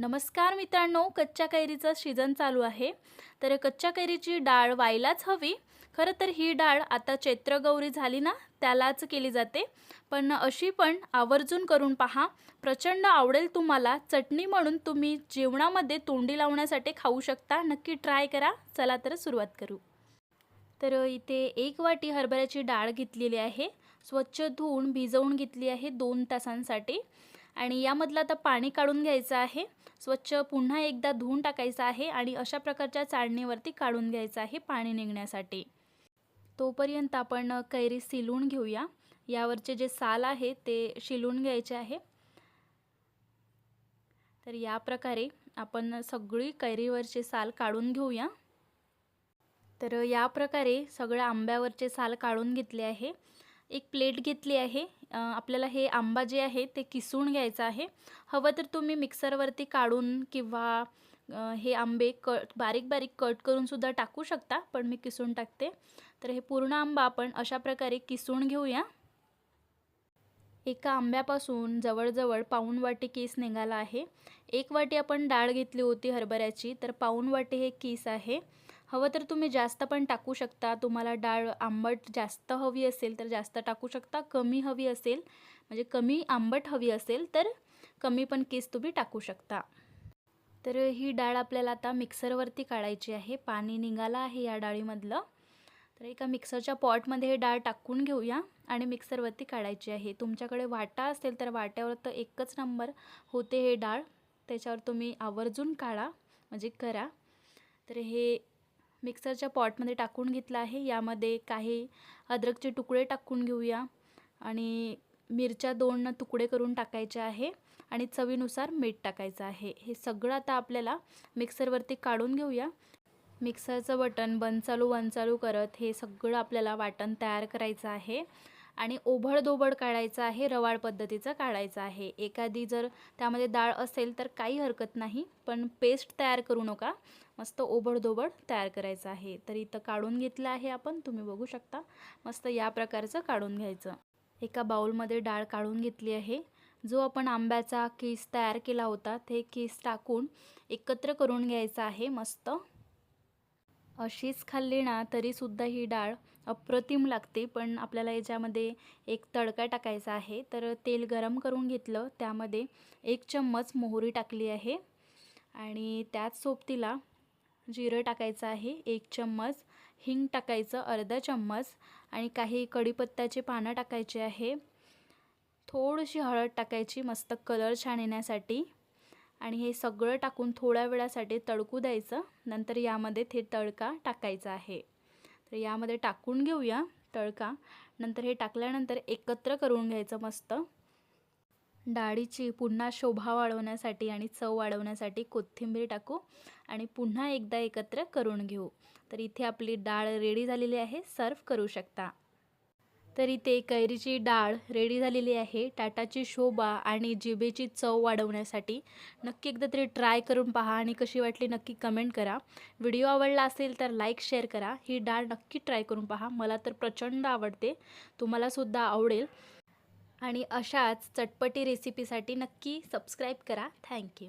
नमस्कार मित्रांनो कच्च्या कैरीचं सीझन चालू आहे. तर कच्च्या कैरीची डाळ व्हायलाच हवी. खरं तर ही डाळ आता चैत्रगौरी झाली ना त्यालाच केली जाते. पण अशी पण आवर्जून करून पहा. प्रचंड आवडेल तुम्हाला चटणी म्हणून तुम्ही जेवणामध्ये तोंडी लावण्यासाठी खाऊ शकता. नक्की ट्राय करा. चला तर सुरुवात करू. तर इथे एक वाटी हरभऱ्याची डाळ घेतलेली आहे. स्वच्छ धुवून भिजवून घेतली आहे दोन तासांसाठी. आणि यामधलं आता पाणी काढून घ्यायचं आहे. स्वच्छ पुन्हा एकदा धुवून टाकायचं आहे आणि अशा प्रकारच्या चाळणीवरती काढून घ्यायचं आहे पाणी निघण्यासाठी. तोपर्यंत आपण कैरी सिलून घेऊया. यावरचे जे साल आहे ते शिलून घ्यायचे आहे. तर या प्रकारे आपण सगळी कैरीवरचे साल काढून घेऊया. तर या प्रकारे सगळ्या आंब्यावरचे साल काढून घेतले आहे. एक प्लेट घेतली आहे. आपल्याला हे आंबा जे आहे ते किसून घ्यायचं आहे. हवं तर तुम्ही मिक्सरवरती काढून किंवा हे आंबे कट बारीक बारीक कट करूनसुद्धा टाकू शकता पण मी किसून टाकते. तर हे पूर्ण आंबा आपण अशा प्रकारे किसून घेऊया. एका आंब्यापासून जवळजवळ पाऊण वाटी केस निघाला आहे. एक वाटी आपण डाळ घेतली होती हरभऱ्याची तर पाऊण वाटी हे केस आहे. हवं तर तुम्ही जास्त पण टाकू शकता. तुम्हाला डाळ आंबट जास्त हवी असेल तर जास्त टाकू शकता. कमी हवी असेल म्हणजे कमी आंबट हवी असेल तर कमी पण केस तुम्ही टाकू शकता. तर ही डाळ आपल्याला आता मिक्सरवरती काढायची आहे. पाणी निघालं आहे या डाळीमधलं. तर एका मिक्सरच्या पॉटमध्ये हे डाळ टाकून घेऊया आणि मिक्सरवरती काढायची आहे. तुमच्याकडे वाटा असेल तर वाट्यावर तर एकच नंबर होते हे डाळ. त्याच्यावर तुम्ही आवर्जून काढा म्हणजे करा. तर हे मिक्सरच्या पॉटमध्ये टाकून घेतलं आहे. यामध्ये काही अद्रकचे तुकडे टाकून घेऊया. आणि मिरच्या दोन तुकडे करून टाकायचे आहे. आणि चवीनुसार मीठ टाकायचं आहे. हे सगळं आता आपल्याला मिक्सरवरती काढून घेऊया. मिक्सरचं बटन बंद चालू बंद चालू करत हे सगळं आपल्याला वाटण तयार करायचं आहे. आणि ओभडधोबड काढायचं आहे रवाळ पद्धतीचं काढायचं आहे. एखादी जर त्यामध्ये डाळ असेल तर काही हरकत नाही पण पेस्ट तयार करू नका. मस्त ओबडधोबड तयार करायचं आहे. तर इथं काढून घेतलं आहे आपण तुम्ही बघू शकता. मस्त या प्रकारचं काढून घ्यायचं. एका बाऊलमध्ये डाळ काढून घेतली आहे. जो आपण आंब्याचा केस तयार केला होता ते केस टाकून एकत्र करून घ्यायचा आहे मस्त. अशीच खाल्ली ना तरीसुद्धा ही डाळ अप्रतिम लागते पण आपल्याला याच्यामध्ये एक तडका टाकायचा आहे. तर तेल गरम करून घेतलं त्यामध्ये एक चम्मच मोहरी टाकली आहे. आणि त्याच सोबतीला जिरं टाकायचं आहे एक चम्मच. हिंग टाकायचं अर्धा चम्मच. आणि काही कढीपत्त्याचे पानं टाकायचे आहे. थोडीशी हळद टाकायची मस्त कलर छान येण्यासाठी. आणि हे सगळं टाकून थोड्या वेळासाठी तडकू द्यायचं. नंतर यामध्ये ते तडका टाकायचा आहे. तर यामध्ये टाकून घेऊया तळका नंतर हे टाकल्यानंतर एकत्र करून घ्यायचं मस्त. डाळीची पुन्हा शोभा वाढवण्यासाठी आणि चव वाढवण्यासाठी कोथिंबीर टाकू आणि पुन्हा एकदा एकत्र करून घेऊ. तर इथे आपली डाळ रेडी झालेली आहे. सर्व करू शकता. तर इथे कैरीची डाळ रेडी झालेली आहे. टाटाची शोभा आणि जिभेची चव वाढवण्यासाठी नक्की एकदा तरी ट्राय करून पहा आणि कशी वाटली नक्की कमेंट करा. व्हिडिओ आवडला असेल तर लाईक शेअर करा. ही डाळ नक्की ट्राय करून पहा. मला तर प्रचंड आवडते. तुम्हालासुद्धा आवडेल. आणि अशाच चटपटी रेसिपीसाठी नक्की सबस्क्राईब करा. थँक्यू